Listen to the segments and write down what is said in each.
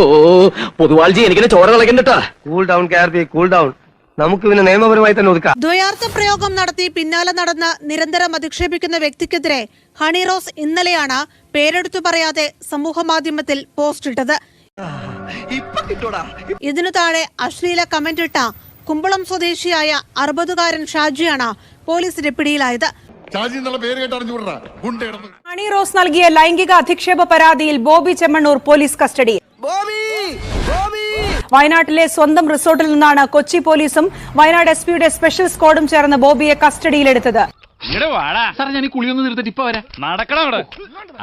ഓ പൊതുവാൾജി എനിക്കിനെ ചോര കളക്കണ്ടട്ടാ cool down K R P cool down നമുക്ക് പിന്നെ നിയമപരമായി തന്നെ ഒതുക്കാം. ദ്വയാർത്ഥ പ്രയോഗം നടത്തി പിന്നാലെ നടന്ന നിരന്തരം അധിക്ഷേപിക്കുന്ന വ്യക്തിക്കെതിരെ ഹണി റോസ് ഇന്നലെയാണ് പേരെടുത്തു പറയാതെ സമൂഹമാധ്യമത്തിൽ പോസ്റ്റ് ഇട്ടത്. ഇതിനു താഴെ അശ്ലീല കമന്റ് ഇട്ട കുമ്പളം സ്വദേശിയായ അറുപതുകാരൻ ഷാജിയാണ് പോലീസിന്റെ പിടിയിലായത്. ഷാജി എന്നുള്ള പേര് കേട്ട് അറിഞ്ഞുകൂടാ? ഗുണ്ടയിടന്ന് ഹണി റോസ് നൽകിയ ലൈംഗിക അധിക്ഷേപ പരാതിയിൽ ബോബി ചെമ്മണ്ണൂർ പോലീസ് കസ്റ്റഡിയിൽ വയനാട്ടിലെ സ്വന്തം റിസോർട്ടിൽ നിന്നാണ് കൊച്ചി പോലീസും വയനാട് എസ് പിയുടെ സ്പെഷ്യൽ സ്ക്വാഡും ചേർന്ന് ബോബിയെ കസ്റ്റഡിയിലെടുത്തത്. ഇങ്ങട് വാടാ. സാർ ഞാൻ ഈ ഇപ്പൊ വരാം. നടക്കണം അവിടെ.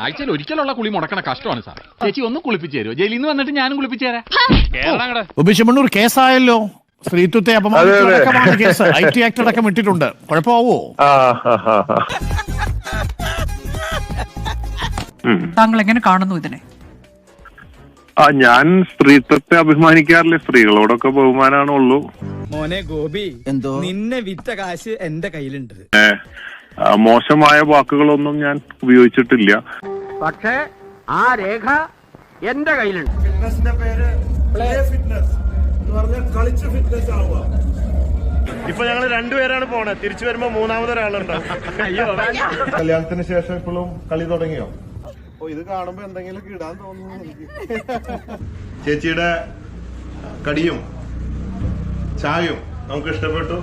ആഴ്ചയിൽ ഒരിക്കലുള്ള കുളി മുടക്കണ കഷ്ടമാണ് സാർ ചേച്ചി ഒന്ന് കുളിപ്പിച്ചു തരുമോ ജയിലിൽ നിന്ന് വന്നിട്ട് ഞാനും കുളിപ്പിച്ചു തരാം. കേസായല്ലോ. സ്ത്രീത്വത്തെ അപമാനിച്ചടക്കമാണ് കേസ് ഐ ടി ആക്ട് അടക്കം ഇട്ടിട്ടുണ്ട്. കുഴപ്പമാവോ? താങ്കൾ എങ്ങനെ കാണുന്നു ഇതിനെ? ആ ഞാൻ സ്ത്രീത്വത്തെ അഭിമാനിക്കാറില്ല? സ്ത്രീകളോടൊക്കെ ബഹുമാനാണുള്ളൂ. മോനെ ഗോപി എന്തോ? നിന്നെ വിറ്റ കാശ് എന്റെ കയ്യിലുണ്ട്. മോശമായ വാക്കുകളൊന്നും ഞാൻ ഉപയോഗിച്ചിട്ടില്ല. പക്ഷേ ആ രേഖ എന്റെ കയ്യിലുണ്ട്. ഇപ്പൊ ഞങ്ങൾ രണ്ടുപേരാണ് പോണേ. തിരിച്ചു വരുമ്പോ മൂന്നാമതൊരാളുണ്ടാവും കല്യാണത്തിന് ശേഷം ഇപ്പോഴും കളി തുടങ്ങിയോ? ഓ ഇത് കാണുമ്പോ എന്തെങ്കിലും ഇടാൻ തോന്നുന്നു എനിക്ക്. ചേച്ചിയുടെ കടിയും ചായയും നമുക്ക് ഇഷ്ടപ്പെട്ടു.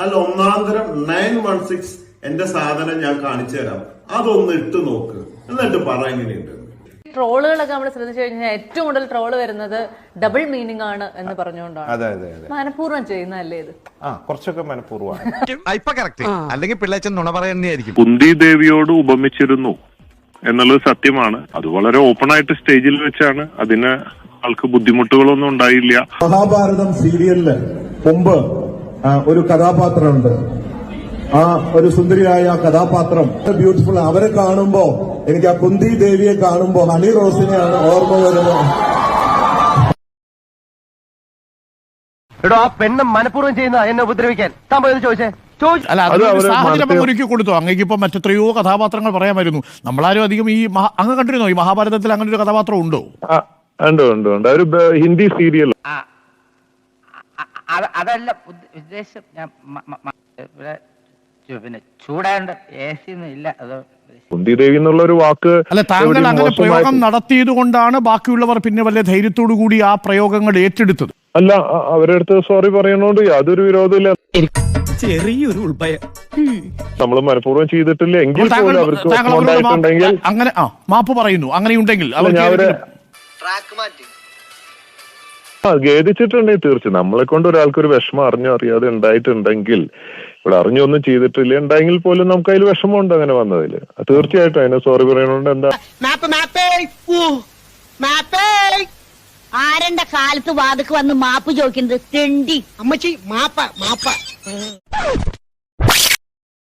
നല്ല ഒന്നാന്തരം നയൻ വൺ സിക്സ് എന്റെ സാധനം ഞാൻ കാണിച്ചു തരാം. അതൊന്ന് ഇട്ട് നോക്ക്. എന്നിട്ട് പറ എങ്ങനെയുണ്ട്. ട്രോളുകളൊക്കെ നമ്മൾ ശ്രദ്ധിച്ചു കഴിഞ്ഞാൽ ഏറ്റവും കൂടുതൽ ട്രോൾ വരുന്നത് ഡബിൾ മീനിങ് ആണ് എന്ന് പറഞ്ഞുകൊണ്ടാണ്. അതെ അതെ അതെ. മനഃപൂർവം ചെയ്യുന്നതല്ലേ ഇത്? ആ കുറച്ചൊക്കെ മനഃപൂർവമാണ്. അല്ലെങ്കിൽ പിള്ളേച്ചൻ നുണ പറയുന്നതായിരിക്കും. കുന്തി ദേവിയോട് ഉപമിച്ചിരുന്നു എന്നുള്ളത് സത്യമാണ്. അത് വളരെ ഓപ്പൺ ആയിട്ട് സ്റ്റേജിൽ വെച്ചാണ്. അതിന് ആൾക്ക് ബുദ്ധിമുട്ടുകളൊന്നും ഉണ്ടായില്ല. മഹാഭാരതം സീരിയലിൽ മുമ്പ് ഒരു കഥാപാത്രമുണ്ട്. ആ ഒരു സുന്ദരിയായ കഥാപാത്രം. ബ്യൂട്ടിഫുൾ അവരെ കാണുമ്പോ എനിക്ക് ആ കുന്തി ദേവിയെ കാണുമ്പോ ഹണി റോസിനെയാണ് ഓർമ്മ വരുന്നത്. എടോ ആ പെണ്ണ് മനഃപൂർവം ചെയ്യുന്ന എന്നെ ഉപദ്രവിക്കാൻ. താൻ പോയത് ചോദിച്ചേ? അല്ല സാഹചര്യം ഒരുക്കി കൊടുത്തു? അങ്ങേക്ക് ഇപ്പൊ മറ്റെത്രയോ കഥാപാത്രങ്ങൾ പറയാമായിരുന്നു. നമ്മളാരും അധികം ഈ മഹാ- അങ്ങ് കണ്ടിരുന്നോ? ഈ മഹാഭാരതത്തിൽ അങ്ങനെ ഒരു കഥാപാത്രം ഉണ്ടോ? ഉണ്ട് ഉണ്ട് ഉണ്ട്. ഒരു ബ- ഹിന്ദി സീരിയൽ. അതല്ല ഉദ്ദേശം പിന്നെ ചൂടാണ്ട് എ സി ഒന്നും ഇല്ല അത് എന്നുള്ള ഒരു വാക്ക് അല്ല താങ്കൾ അങ്ങനെ പ്രയോഗം നടത്തിയത് കൊണ്ടാണ് ബാക്കിയുള്ളവർ പിന്നെ വലിയ ധൈര്യത്തോടു കൂടി ആ പ്രയോഗങ്ങൾ ഏറ്റെടുത്തത്. അല്ല അവരെ അവരുടെ അടുത്ത് സോറി പറയണോണ്ട് യാതൊരു വിരോധമില്ല. ചെറിയൊരു ഉൾഭയം. നമ്മൾ മനഃപൂർവം ചെയ്തിട്ടില്ല. എങ്കിൽ പോലും അവർക്ക് അങ്ങനെ ആ മാപ്പ് പറയുന്നു. അങ്ങനെയുണ്ടെങ്കിൽ അവർക്ക് ട്രാക്ക് ഏതെങ്കിലും- ആ ഖേദിച്ചിട്ടുണ്ടെങ്കിൽ തീർച്ചയായും. നമ്മളെ കൊണ്ട് ഒരാൾക്ക് ഒരു വിഷമം അറിഞ്ഞോ അറിയാതെ ഉണ്ടായിട്ടുണ്ടെങ്കിൽ ഇവിടെ അറിഞ്ഞൊന്നും ചെയ്തിട്ടില്ല ഉണ്ടെങ്കിൽ പോലും നമുക്ക് അതിൽ വിഷമമുണ്ട് അങ്ങനെ വന്നതിൽ. തീർച്ചയായിട്ടും. അതിനെ സോറി പറയണോണ്ട് എന്താ? ആരണ്ട കാലത്ത് വാതക്ക് വന്ന് മാപ്പ് ചോദിക്കുന്നത് തെണ്ടി. അമ്മച്ചി മാപ്പ മാപ്പ.